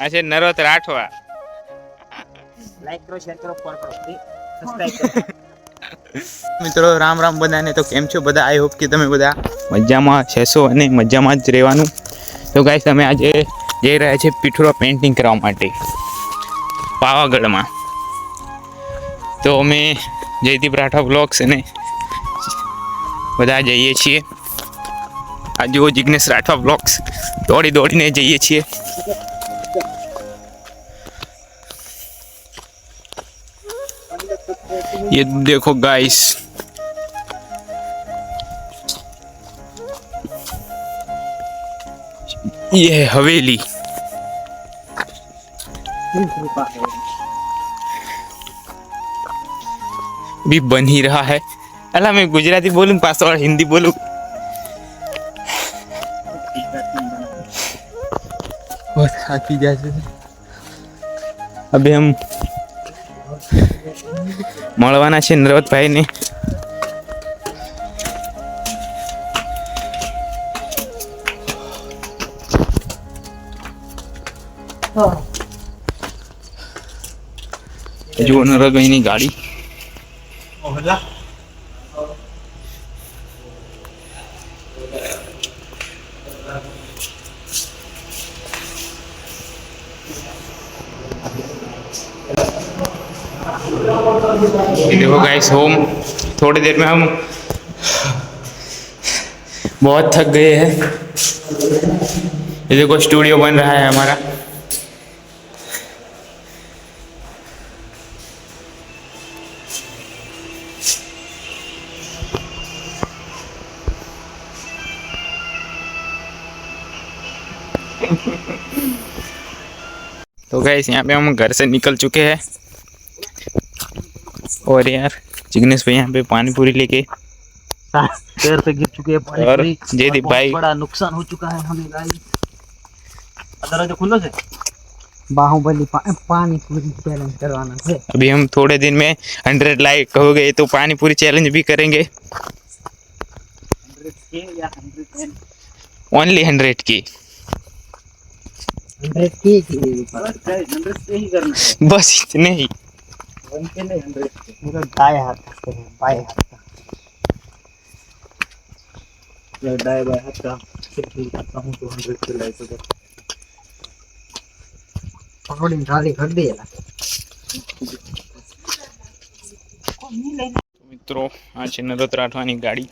આ છે નરોત રાઠવા. લાઈક કરો શેર કરો ફોલો કરો સબસ્ક્રાઇબ કરો. મિત્રો રામ રામ બધાને. તો કેમ છો બધા? આઈ હોપ કે તમે બધા મજામાં છેસો અને મજામાં જ રહેવાનું. તો ગાઈસ તમે આજે જઈ રહ્યા છે પીઠોરા પેઇન્ટિંગ કરવા માટે. પાવાગઢમાં. તો અમે જયદીપ રાઠવા બ્લોગ્સ અને બધા જઈએ છીએ. આ જુઓ જિગ્નેશ રાઠવા બ્લોગ્સ દોડી દોડીને જઈએ છીએ. ये देखो गाइस ये है हवेली। भी बन ही रहा है। अला मैं गुजराती बोलूँ पास और हिंदी बोलूँ? बहुत हाथी जैसे। अभी हम મળવાના છે નરવતભાઈને જુઓ નરભાઈની ગાડી. देखो गाइस होम थोड़ी देर में हम बहुत थक गए हैं। ये देखो स्टूडियो बन रहा है हमारा। तो गाइस यहाँ पे हम घर से निकल चुके हैं। और यार जिग्नेश भाई यहाँ पे पानी पूरी लेके। पैर पे गिर चुके हैं पानी और जयदीप भाई। बड़ा नुकसान हो चुका है हमें गाइस दरवाज़ा खुलो से। बाहुबली पा, पानी पूरी चैलेंज करवाना है। अभी हम थोड़े दिन में हंड्रेड लाइक हो गए तो पानी पूरी चैलेंज भी करेंगे। ओनली हंड्रेड की हंड्रेड की बस इतने ही। वन के नहीं 100 के मेरा दाएं हाथ का है बाएं हाथ का मैं दाएं बाएं हाथ का सिर्फ ही करता हूँ तो 100 के लाइक हो પકોડી ખાલી કરી દે મિત્રો આ છે નરોત રાઠવાની ગાડી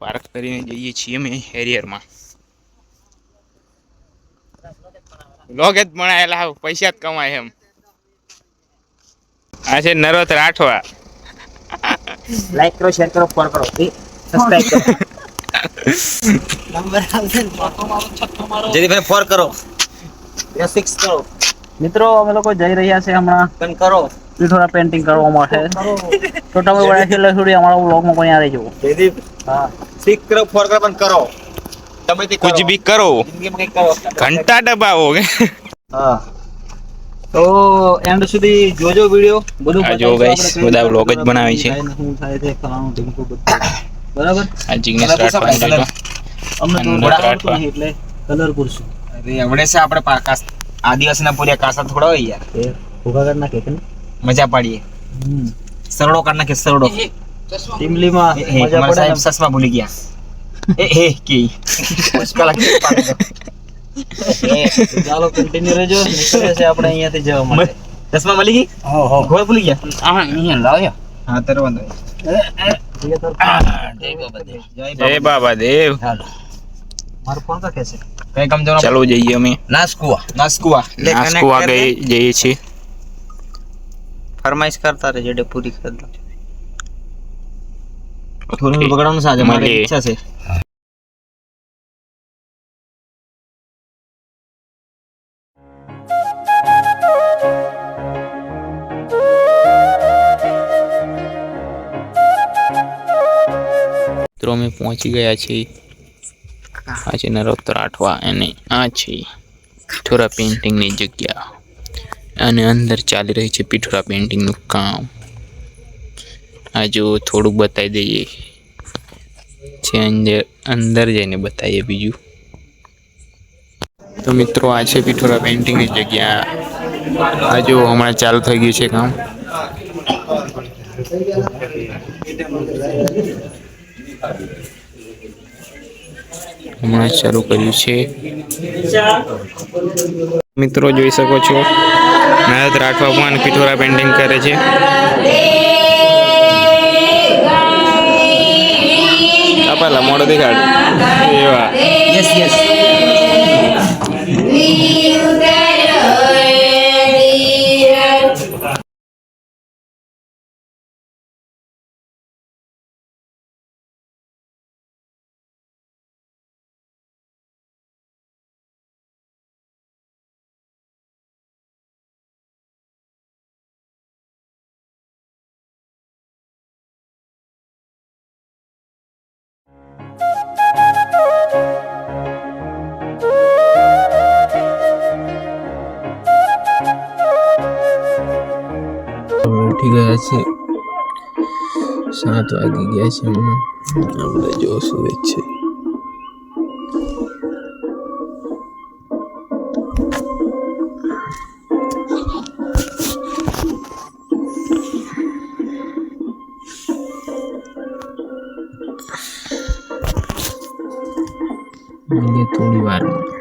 પાર્ક કરીને જઈએ છીએ અમે હેરિયરમાં લોગ જ ભણાયેલા હાવ, પૈસા જ કમાય એમ ऐसे नर होते हुआ लाइक करो शेयर करो फॉलो करो भी सब्सक्राइब करो नंबर आते हैं छक्का मारो छक्का मारो जल्दी भाई फॉर करो या सिक्स करो मित्रों हम लोग को जय रही से हमरा कन करो फिर थोड़ा पेंटिंग करो हमार है छोटा में बड़ा खेल थोड़ी हमारा व्लॉग में कोई आ रही जो यदि हाँ सिक्स करो फॉर करो बंद करो कुछ भी करो घंटा डबा हाँ તો એન્ડ સુધી જોજો વિડિયો બધું આ જો બતાવીશું બધા વ્લોગ જ બનાવી છે. શું થાય છે ફલાણું ઢીંગું બધું. બરાબર? આ જિગ્નેશ રાઠવાની જોજો. અમને તો નહીં એટલે કલર પૂરશું. અરે એવડે છે આપણે પાકા આદિવાસીના પૂર્યા કાસા થોડા હોય યાર. ભૂખા કરી નાખે કે મજા પાડીએ. સરડો કાઢ નાખે સરડો ટીમલીમાં એ, એ, મજા પડે સાહેબ સસમા ભૂલી ગયા. એ હે કે લાગી પાડો. ચાલો કન્ટિન્યુ રહેજો. નીકળે છે આપણે અહીંયાથી જવા માટે. ચશ્મા મળી ગઈ? હો હો. ઘોડ ભૂલી ગયા? હા અહીંયા લાવ્યો હા તારો વાંધો જય જય બાબા દેવ. મારું ફોન કા છે? કઈ કામ જવાનું? ચાલો જઈએ અમે. નાસ્કુવા નાસ્કુવા. નાસ્કુવા ગઈ જઈએ છીએ. ફરમાઈશ કરતા રહેજો ડે પૂરી કરતા થોડું બગડવાનું સાજે મારી ઈચ્છા છે. મિત્રો અમે પહોંચી ગયા છીએ આ છે નરોત્તર આઠવા અને આ છે પિઠોરા પેઇન્ટિંગની જગ્યા અને અંદર ચાલી રહી છે પિઠોરા પેઇન્ટિંગનું કામ આ જો થોડુંક બતાવી દઈએ છે અંદર અંદર જઈને બતાવીએ બીજું તો મિત્રો આ છે પિઠોરા પેઇન્ટિંગની જગ્યા આ જો હમણાં ચાલુ થઈ ગયું છે કામ હમણાં ચાલુ કર્યું છે. મિત્રો જોઈ શકો છો મહેનત રાઠવા પણ પિઠોરા પેન્ટિંગ કરે છે. આપેલા મોડો દેખાડ એવા યસ યસ ઉઠી ગયા છે. સાત વાગી ગયા છે આપણે જો સુવે છે. થોડી વારમાં.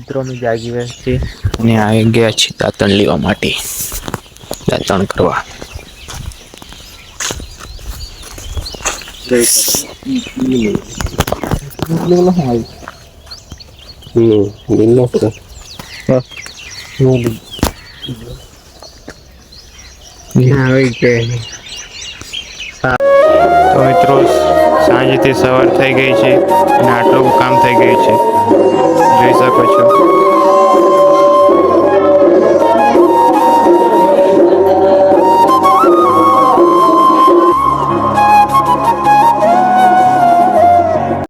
મિત્રો અમે જાગી ગયા છીએ. અને આવી ગયા છીએ દાંતણ લેવા માટે. દાંતણ કરવા. તો મિત્રો સાંજથી સવાર થઈ ગઈ છે અને આટલું કામ થઈ ગયું છે. 回去